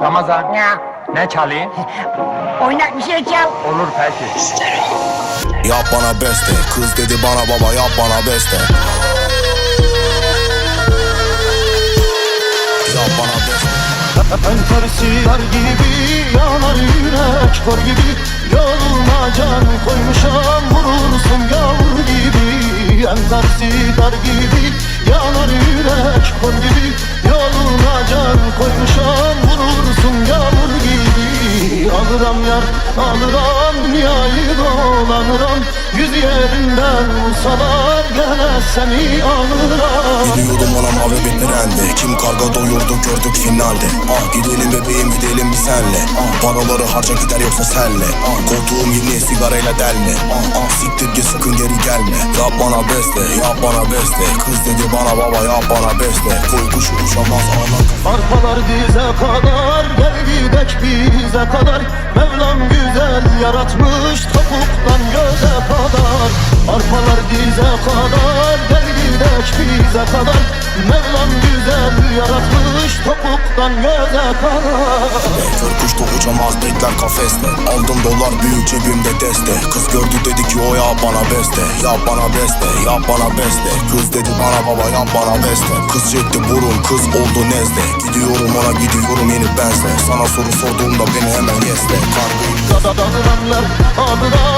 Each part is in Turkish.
Ramazan. Ya, ne çalayım? oynak bir şey çal. Olur peki. Yap bana beste. Kız dedi bana baba yap bana beste. Yap bana beste. Entersi dar gibi yanar yürek kor gibi. Yoluma can koymuşam vurursun yavur gibi. Entersi dar gibi yanar yürek kor gibi Alırım dünyayı dolanırım Yüz yerinden vursalar gene seni alırım Gidiyordum ona mavi bir trende Kim karga doyurdu gördük finalde. Ah gidelim bebeğim gidelim bir senle. Ah paraları harca gider yoksa senle. Ah koltuğum yeni sigarayla delme. Ah ah siktir git sakın geri gelme. Yap bana beste yap bana beste. Kız dedi bana baba yap bana beste. Koy kuşu uçamaz ağlar Arpalar dize kadar Gel gidek bize kadar. Mevlam güzel yaratmış Topuktan göze kadar. Arpalar dize kadar Gel gidek bize kadar Mevlam güzel yaratmış Topuktan göze kadar kuş da uçamaz bekler kafeste. Aldım dolar büyük cebimde deste Kız gördü dedi ki o yap bana beste. Yap bana beste. Yap bana beste. Kız dedi bana baba yap bana beste. Kız çekti burun kız oldu nezle. Gidiyorum ona gidiyorum yeni benze Sana soru sorduğumda beni hemen yesle. Kargı Dadanıranlar adıran Dünyayı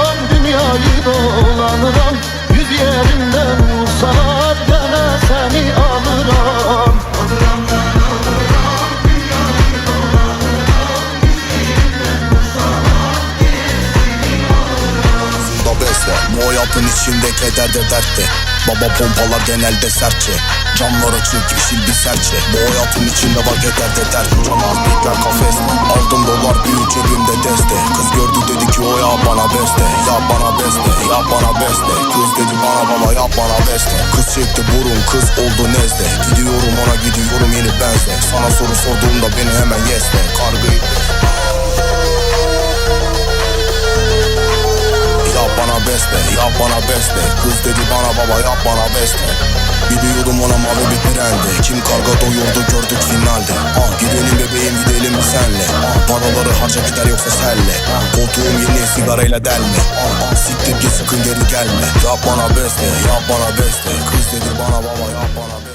İçinde keder de dertte. Baba pompalar genelde sertçe. Camlar açık yeşil bir serçe Bu hayatın içinde var keder de dert. Uçamaz bekler kafeste. Aldım dolar büyük cebimde deste. Kız gördü dedi ki o ya bana beste. Yap bana beste yap bana beste. Kız dedi bana baba yap bana beste. Kız çekti burun kız oldu nezle. Gidiyorum ona gidiyorum yeni benze. Sana soru sorduğumda beni hemen Kargıyı bana beste. Kız dedi bana baba yap bana beste. Gidiyordum ona mavi bir trende Kim karga doyurdu gördük finalde. Ah gidelim bebeğim gidelim senle. Ah paraları harca gider yoksa senle ah, Koltuğum yeni sigarayla delme. Ah ah siktir git sakın geri gelme. Yap bana beste, yap bana beste. Kız dedi bana baba yap bana beste